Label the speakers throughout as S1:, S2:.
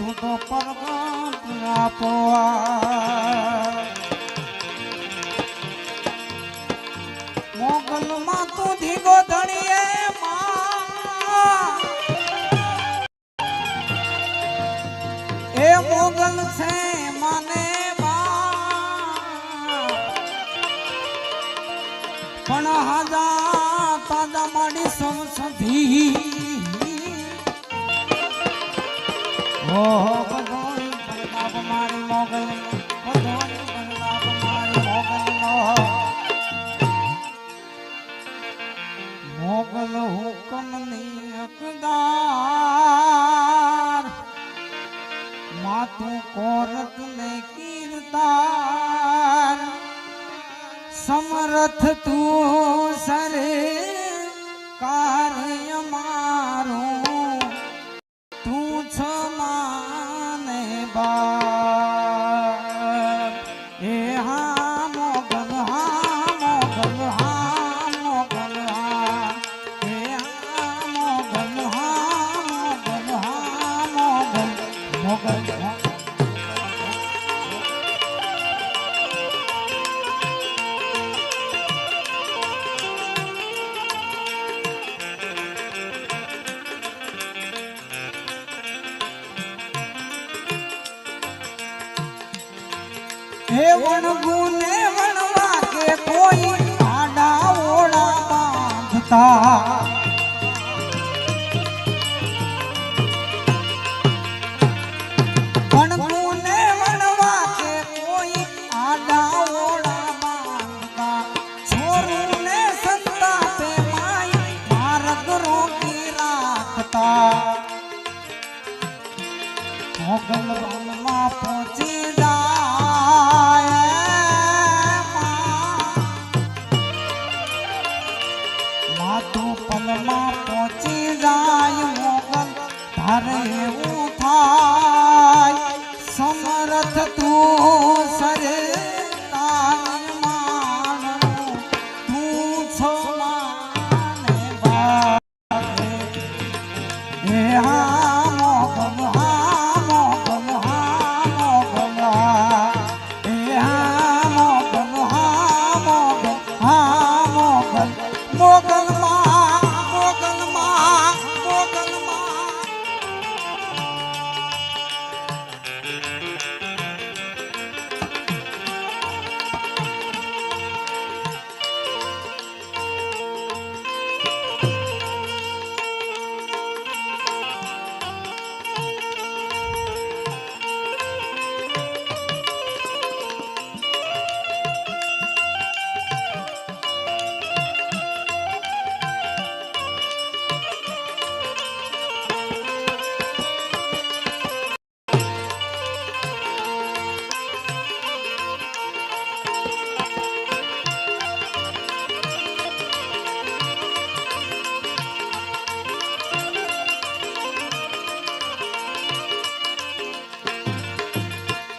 S1: તું તો પરગટ આપવા. મોગલમાં તું ધીગો ધણીએ એ મોગલ છે મને પણ હાજા તાજા માડી સંસધી મોગલ મોગલ હુકમની હકદાર માતું કોરત ને કીર્તાર સમરથ તું સરે હે સમરથ તું સરે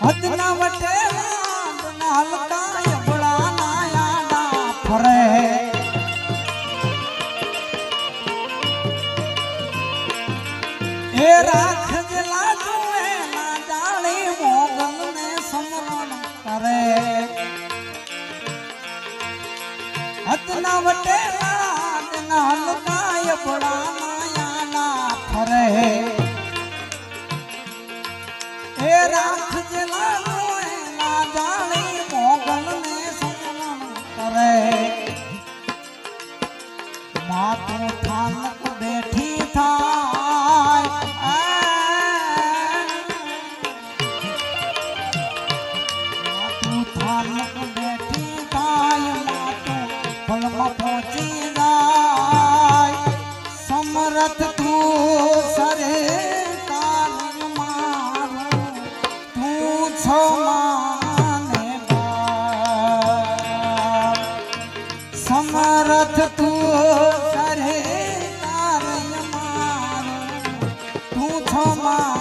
S1: હદના વટે લાડના હલકા યબળા ના યાડા ફરે. એ રાખ લાજુ એના જાળી મોગલ ને સમરણ કરે. હદના વટે લાડના હલકા યબળા યાડા ફરે. માતું થાનક બેઠી થાય. માતું થાનક બેઠી થાય માતું ફળમાં પહોંચી જાય. સમરથ તું સરે સમરથ તું મારું તું છો માને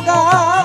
S1: મોગલ